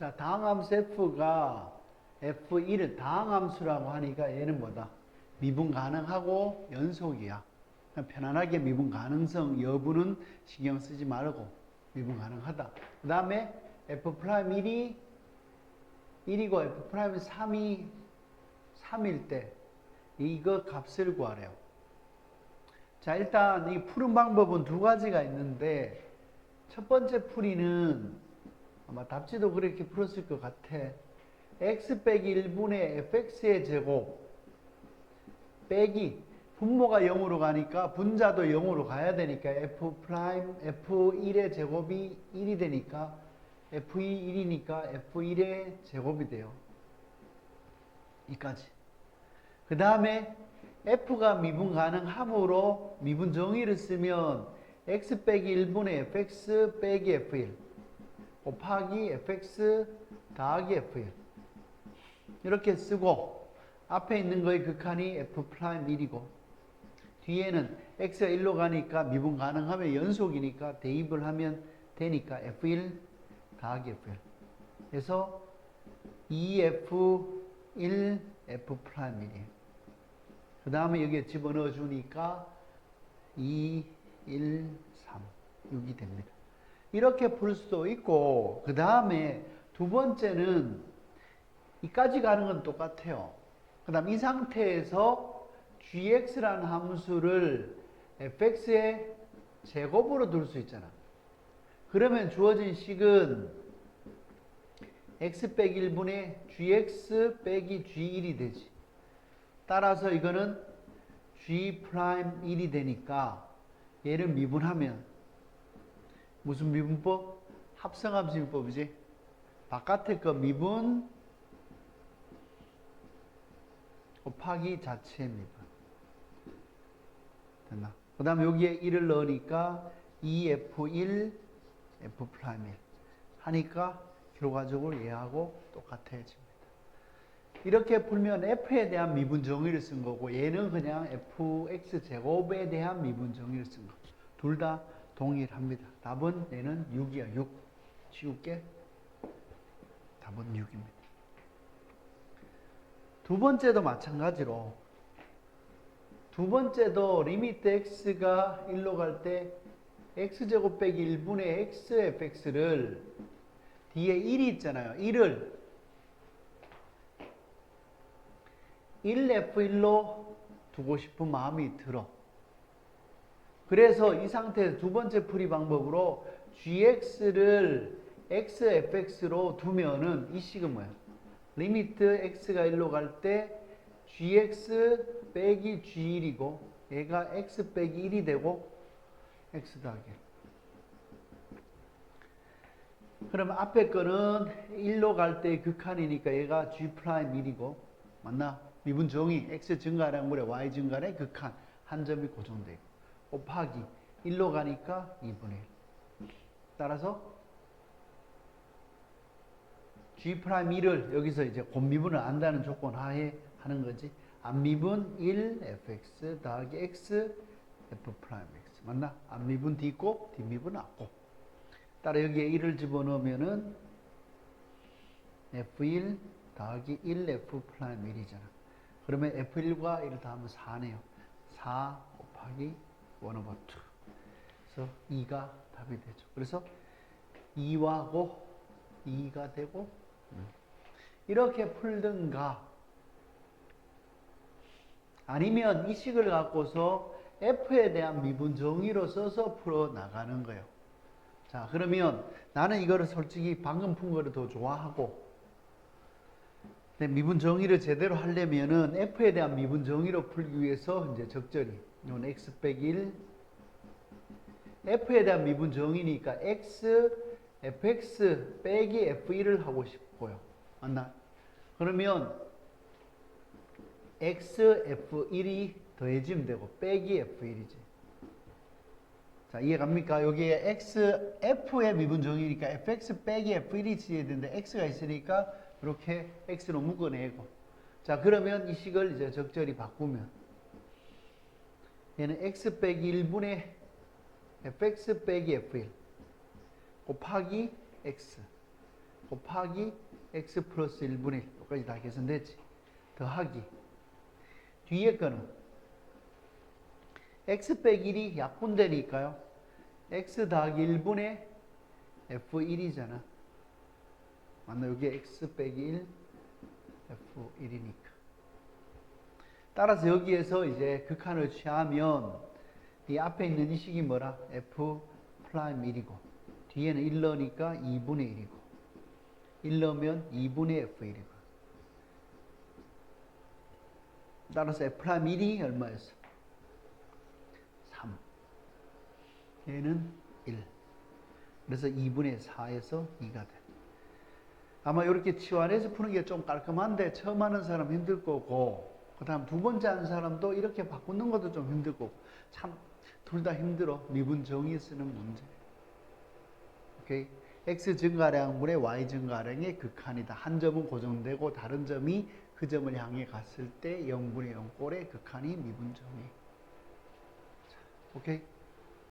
자, 다항함수 f가 f1을 다항함수라고 하니까 얘는 뭐다? 미분 가능하고 연속이야. 편안하게 미분 가능성 여부는 신경 쓰지 말고 미분 가능하다. 그 다음에 f'1이 1이고 f'3이 3이 3일 때 이거 값을 구하래요. 자, 일단 이 푸는 방법은 두 가지가 있는데 첫 번째 풀이는 아마 답지도 그렇게 풀었을 것 같아. x 빼기 1분의 fx의 제곱 빼기 분모가 0으로 가니까 분자도 0으로 가야 되니까 f 프라임 f1의 제곱이 1이 되니까 f2 1이니까 f1의 제곱이 돼요. 이까지. 그 다음에 f가 미분 가능함으로 미분 정의를 쓰면 x 빼기 1분의 fx 빼기 f1 곱하기 fx 더하기 f1 이렇게 쓰고 앞에 있는 거의 극한이 f'1이고 뒤에는 x가 1로 가니까 미분 가능하면 연속이니까 대입을 하면 되니까 f1 더하기 f1. 그래서 2f1 f'1이에요. 그 다음에 여기에 집어넣어 주니까 2, 1, 3 6이 됩니다. 이렇게 풀 수도 있고 그 다음에 두 번째는 이까지 가는 건 똑같아요. 그 다음 이 상태에서 gx라는 함수를 fx의 제곱으로 둘 수 있잖아. 그러면 주어진 식은 x 빼기 1분의 gx 빼기 g1이 되지. 따라서 이거는 g 프라임 1이 되니까 얘를 미분하면 무슨 미분법? 합성함수 미분법이지. 바깥에 거 미분 곱하기 자체 미분. 됐나? 그 다음에 여기에 1을 넣으니까 2f1 f 프라임 1 하니까 결과적으로 얘하고 똑같아집니다. 이렇게 풀면 f에 대한 미분 정의를 쓴 거고 얘는 그냥 fx 제곱에 대한 미분 정의를 쓴 거. 둘다 동일합니다. 답은 얘는 6이야. 6. 지울게. 답은 6입니다. 두 번째도 마찬가지로 두 번째도 리미트 x가 1로 갈 때 x제곱 빼기 1분의 xfx를 뒤에 1이 있잖아요. 1을 1F1로 두고 싶은 마음이 들어. 그래서 이 상태에서 두 번째 풀이 방법으로 gx를 xfx로 두면은 이 식은 뭐야? 리미트 x가 1로 갈 때 gx 빼기 g1이고 얘가 x 빼기 1이 되고 x 더하기 그럼 앞에 거는 1로 갈 때 극한이니까 얘가 g 프라임 1이고 맞나? 미분 정의 x 증가량분의 y 증가의 극한 한 점이 고정되고 곱하기 1로 가니까 2분의 1 따라서 g 프라임 1을 여기서 이제 곱미분을 안다는 조건 하에 하는 거지. 안미분 1 fx 더하기 x f 프라임 x. 맞나? 안미분 뒤고 뒷미분 앞고 따라 여기에 1을 집어넣으면은 f1 더하기 1f 프라임 1이잖아. 그러면 F1과 1을 더하면 4네요. 4 곱하기 1 over 2. 그래서 2가 답이 되죠. 그래서 2와 고 2가 되고 이렇게 풀든가 아니면 이 식을 갖고서 F에 대한 미분 정의로 써서 풀어 나가는 거예요. 자, 그러면 나는 이거를 솔직히 방금 푼 거를 더 좋아하고 미분 정의를 제대로 하려면은 f에 대한 미분 정의로 풀기 위해서 이제 적절히 이건 x 빼기 1 f에 대한 미분 정의니까 x fx 빼기 f1을 하고 싶고요. 맞나? 그러면 x f1이 더해지면 되고 빼기 f1이지. 자, 이해갑니까? 여기에 x f의 미분 정의니까 fx 빼기 f1이 지어야 되는데 x가 있으니까 이렇게 x로 묶어내고 자 그러면 이 식을 이제 적절히 바꾸면 얘는 x 빼기 1분의 fx 빼기 f1 곱하기 x 곱하기 x 플러스 1분의 1 여기까지 다 계산됐지. 더하기. 뒤에 거는 x 빼기 1이 약분되니까요. x 더하기 1분의 f1이잖아. 맞나? 여기 x 빼기 1 f1이니까 따라서 여기에서 이제 극한을 취하면 이 앞에 있는 이 식이 뭐라? F 프라임 1이고 뒤에는 1 넣으니까 2분의 1이고 1 넣으면 2분의 f1이고 따라서 f 프라임 1이 얼마였어? 3 얘는 1 그래서 2분의 4에서 2가 돼. 아마 이렇게 치환해서 푸는 게 좀 깔끔한데 처음 하는 사람 힘들 거고 그 다음 두 번째 하는 사람도 이렇게 바꾸는 것도 좀 힘들 거고 참 둘 다 힘들어. 미분 정의 쓰는 문제. 오케이? X 증가량분의 y 증가량의 극한이다. 한 점은 고정되고 다른 점이 그 점을 향해 갔을 때 0분의 0꼴의 극한이 미분 정의. 자, 오케이